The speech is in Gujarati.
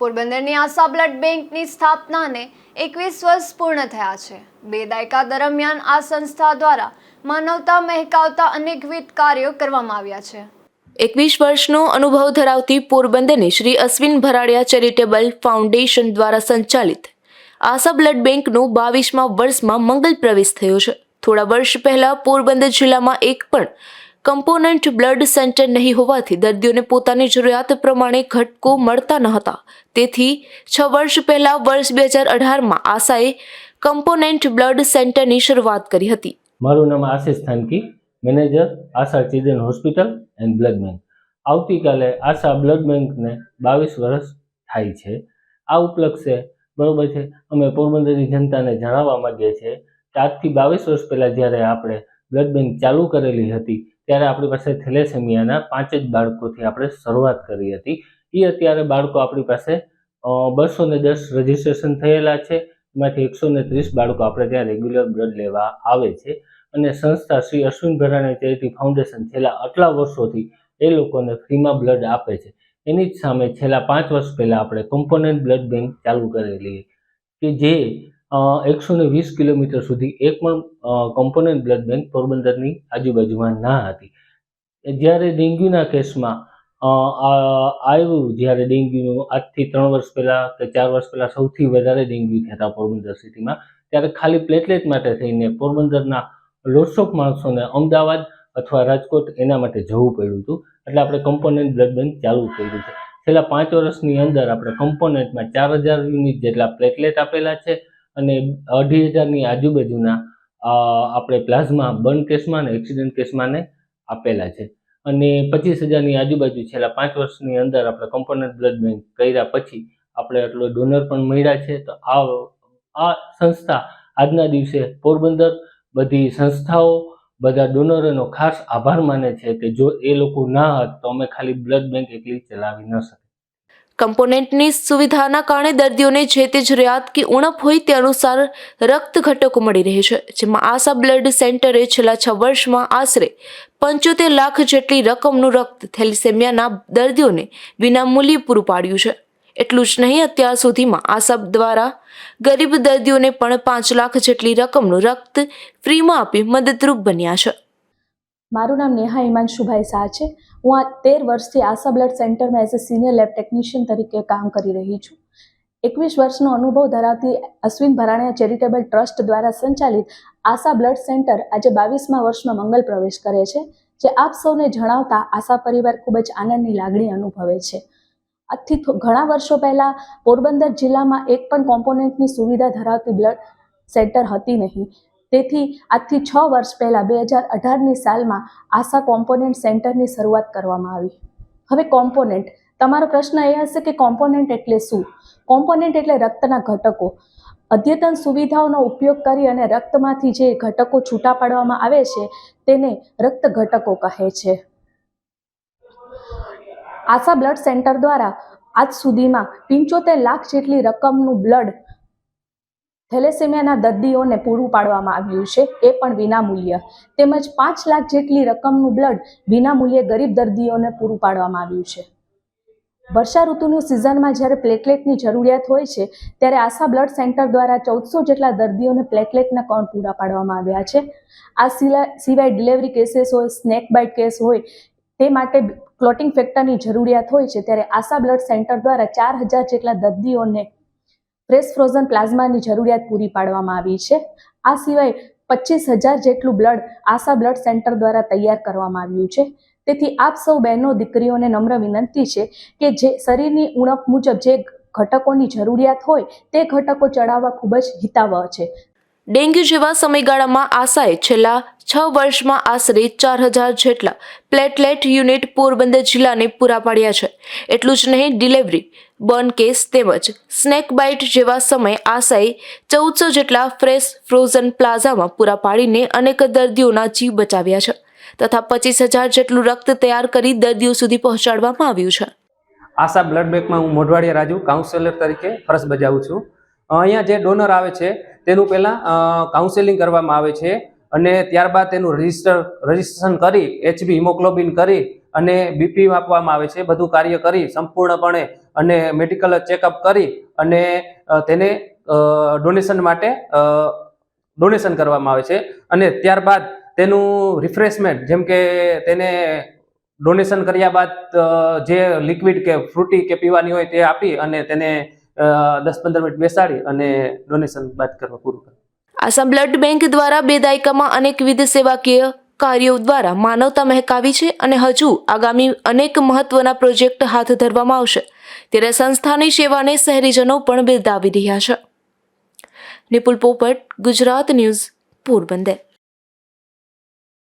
પોરબંદરની આશા બ્લડ બેંકની સ્થાપનાને એકવીસ વર્ષ પૂર્ણ થયા છે. બે દાયકા દરમિયાન આ સંસ્થા દ્વારા માનવતા મહેકાવતા અનેકવિધ કાર્યો કરવામાં આવ્યા છે. એકવીસ વર્ષનો અનુભવ ધરાવતી પોરબંદરની શ્રી અશ્વિન ભરાડિયા ચેરિટેબલ ફાઉન્ડેશન દ્વારા સંચાલિત આશા બ્લડ બેંકનું બાવીસમાં વર્ષમાં મંગલ પ્રવેશ થયો છે. થોડા વર્ષ પહેલા પોરબંદર જિલ્લામાં એક પણ કમ્પોનન્ટ બ્લડ સેન્ટર નહીં હોવાથી દર્દીઓને પોતાની જરૂરિયાત પ્રમાણે ઘટકો મળતા ન હતા. તેથી છ વર્ષ પહેલા વર્ષ બે હજાર અઢારમાં આશાએ કમ્પોનન્ટ બ્લડ સેન્ટરની શરૂઆત કરી હતી. મારું નામ Ashish Thanki manager Asha children hospital and blood bank આવતીકાલે આશા બ્લડ બેંકને બાવીસ વર્ષ થાય છે. આ ઉપલક્ષે બરોબર છે, અમે પોરબંદરની જનતાને જણાવવા માંગીએ છીએ કે આજથી બાવીસ વર્ષ પહેલાં જ્યારે આપણે બ્લડ બેંક ચાલુ કરેલી હતી ત્યારે આપણી પાસે થેલેસેમિયાના પાંચ જ બાળકોથી આપણે શરૂઆત કરી હતી. એ અત્યારે બાળકો આપણી પાસે બસો ને દસ રજીસ્ટ્રેશન થયેલા છે. એમાંથી એકસો ને ત્રીસ બાળકો આપણે ત્યાં રેગ્યુલર બ્લડ લેવા આવે છે. અને સંસ્થા શ્રી અશ્વિન ભરાણી ચેરિટી ફાઉન્ડેશન છેલ્લા આટલા વર્ષોથી એ લોકોને ફ્રીમાં બ્લડ આપે છે. એની જ સામે છેલ્લા પાંચ વર્ષ પહેલાં આપણે કોમ્પોનન્ટ બ્લડ બેંક ચાલુ કરેલી. કે જે એકસો ને વીસ કિલોમીટર સુધી એક પણ કોમ્પોનન્ટ બ્લડ બેંક પોરબંદરની આજુબાજુમાં ના હતી. જ્યારે ડેન્ગ્યુના કેસમાં આવ્યું, જ્યારે ડેન્ગ્યુનું આજથી ત્રણ વર્ષ પહેલાં કે ચાર વર્ષ પહેલાં સૌથી વધારે ડેન્ગ્યુ થયા હતા પોરબંદર સિટીમાં, ત્યારે ખાલી પ્લેટલેટ માટે થઈને પોરબંદરના લોટસોક માણસોને અમદાવાદ અથવા રાજકોટ એના માટે જવું પડ્યું હતું. એટલે આપણે કમ્પોનન્ટ બ્લડ બેંક ચાલુ કર્યું છે. છેલ્લા પાંચ વર્ષની અંદર આપણે કમ્પોનન્ટમાં ચાર હજાર યુનિટ જેટલા પ્લેટલેટ આપેલા છે. અને અઢી હજારની આજુબાજુના આપણે પ્લાઝમા બર્ન કેસમાં અને એક્સિડન્ટ કેસમાં આપેલા છે. અને પચીસ હજારની આજુબાજુ છેલ્લા પાંચ વર્ષની અંદર આપણે કમ્પોનન્ટ બ્લડ બેંક કર્યા પછી આપણે એટલો ડોનર પણ મળ્યા છે. તો આ આ સંસ્થા આજના દિવસે પોરબંદર બધી સંસ્થાઓ, બધા ડોનરોનો ખાસ આભાર માને છે કે જો એ લોકો ના હોત તો અમે ખાલી બ્લડ બેંક એકલી ચલાવી ન શકીએ કમ્પોનેન્ટની સુવિધાના કારણે દર્દીઓને જે તે જરૂરિયાત કે ઉણપ હોય તે અનુસાર રક્ત ઘટકો મળી રહે છે, જેમાં આશા બ્લડ સેન્ટરે છેલ્લા છ વર્ષમાં આશરે પંચોતેર લાખ જેટલી રકમનું રક્ત થેલિસેમિયાના દર્દીઓને વિનામૂલ્યે પૂરું પાડ્યું છે. એટલું જ નહીં, અત્યાર સુધીમાં આશા દ્વારા ગરીબ દર્દીઓને પણ પાંચ લાખ જેટલી રકમનું રક્ત ફ્રીમાં આપી મદદરૂપ બન્યા છે. મારું નામ નેહા હિમાંશુભાઈ શાહ છે. હું આ તેર વર્ષથી આશા બ્લડ સેન્ટરમાં as a senior lab technician તરીકે કામ કરી રહી છું. એકવીસ વર્ષનો અનુભવ ધરાવતી અશ્વિન ભરાણીયા ચેરિટેબલ ટ્રસ્ટ દ્વારા સંચાલિત આશા બ્લડ સેન્ટર આજે બાવીસમા વર્ષમાં મંગલ પ્રવેશ કરે છે, જે આપ સૌને જણાવતા આશા પરિવાર ખૂબ જ આનંદની લાગણી અનુભવે છે. આજથી ઘણા વર્ષો પહેલાં પોરબંદર જિલ્લામાં એક પણ કોમ્પોનન્ટની સુવિધા ધરાવતી બ્લડ સેન્ટર હતી નહીં. તેથી આજથી છ વર્ષ પહેલાં બે હજાર અઢારની સાલમાં આશા કોમ્પોનન્ટ સેન્ટરની શરૂઆત કરવામાં આવી. હવે કોમ્પોનન્ટ. તમારો પ્રશ્ન એ હશે કે કોમ્પોનન્ટ એટલે શું? કોમ્પોનન્ટ એટલે રક્તના ઘટકો. અદ્યતન સુવિધાઓનો ઉપયોગ કરી અને રક્તમાંથી જે ઘટકો છૂટા પાડવામાં આવે છે, તેને રક્ત ઘટકો કહે છે. આશા બ્લડ સેન્ટર દ્વારા આજ સુધીમાં પંચોતેર લાખ જેટલી રકમનું બ્લડ થેલેસેમિયાના દર્દીઓને પૂરું પાડવામાં આવ્યું છે, એ પણ વિનામૂલ્ય. તેમજ પાંચ લાખ જેટલી રકમનું બ્લડ વિનામૂલ્યે ગરીબ દર્દીઓને પૂરું પાડવામાં આવ્યું છે. વર્ષા ઋતુની સિઝનમાં જ્યારે પ્લેટલેટની જરૂરિયાત હોય છે, ત્યારે આશા બ્લડ સેન્ટર દ્વારા ચૌદસો જેટલા દર્દીઓને પ્લેટલેટના કણ પૂરા પાડવામાં આવ્યા છે? આ સિવાય ડિલિવરી કેસીસ હોય સ્નેક બાઇટ કેસ હોય, તે માટે ક્લોટિંગ ફેક્ટરની જરૂરિયાત હોય છે, ત્યારે આશા બ્લડ સેન્ટર દ્વારા ચાર હજાર જેટલા દર્દીઓને ફ્રેશ ફ્રોઝન પ્લાઝમાની જરૂરિયાત પૂરી પાડવામાં આવી છે. આ સિવાય પચીસ હજાર જેટલું બ્લડ આશા બ્લડ સેન્ટર દ્વારા તૈયાર કરવામાં આવ્યું છે. તેથી આપ સૌ બહેનો, દીકરીઓને નમ્ર વિનંતી છે કે જે શરીરની ઉણપ મુજબ જે ઘટકોની જરૂરિયાત હોય તે ઘટકો ચડાવવા ખૂબ જ હિતાવહ છે. ડેન્ગ્યુ જેવા સમયગાળામાં આશાએ છેલ્લા છ વર્ષમાં આશરે ચાર હજાર જેટલા પ્લેટલેટ યુનિટ પોરબંદર જિલ્લાને પૂરા પાડ્યા છે. એટલું જ નહીં, ડિલિવરી, બર્ન કેસ તેમજ સ્નેક બાઇટ જેવા સમયે આશાએ ચૌદસો જેટલા ફ્રેશ ફ્રોઝન પ્લાઝામાં પૂરા પાડીને અનેક દર્દીઓના જીવ બચાવ્યા છે તથા પચીસ હજાર જેટલું રક્ત તૈયાર કરી દર્દીઓ સુધી પહોંચાડવામાં આવ્યું છે. આશા બ્લડ બેંકમાં હું મોઢવાડિયા રાજુ કાઉન્સેલર તરીકે ફરજ બજાવું છું. અહીંયા જે ડોનર આવે છે તેનું પહેલાં કાઉન્સેલિંગ કરવામાં આવે છે અને ત્યારબાદ તેનું રજિસ્ટર રજિસ્ટ્રેશન કરી એચબી હિમોગ્લોબિન કરી અને બીપી માપવામાં આવે છે. બધું કાર્ય કરી સંપૂર્ણપણે અને મેડિકલ ચેકઅપ કરી અને તેને ડોનેશન માટે ડોનેશન કરવામાં આવે છે. અને ત્યારબાદ તેનું રિફ્રેશમેન્ટ જેમ કે તેને ડોનેશન કર્યા બાદ જે લિક્વિડ કે ફ્રૂટી કે પીવાની હોય તે આપી અને તેને દસ પંદર મિનિટ બેસાડી અને ડોનેશન બાદ કરવા પૂરું કરે. આસામ બ્લડ બેંક દ્વારા બે દાયકામાં અનેકવિધ સેવાકીય કાર્યો દ્વારા માનવતા મહેકાવી છે અને હજુ આગામી અનેક મહત્વના પ્રોજેક્ટ હાથ ધરવામાં આવશે. ત્યારે સંસ્થાની સેવાને શહેરીજનો પણ બિરદાવી રહ્યા છે. નિપુલ પોપટ, ગુજરાત ન્યૂઝ, પોરબંદર.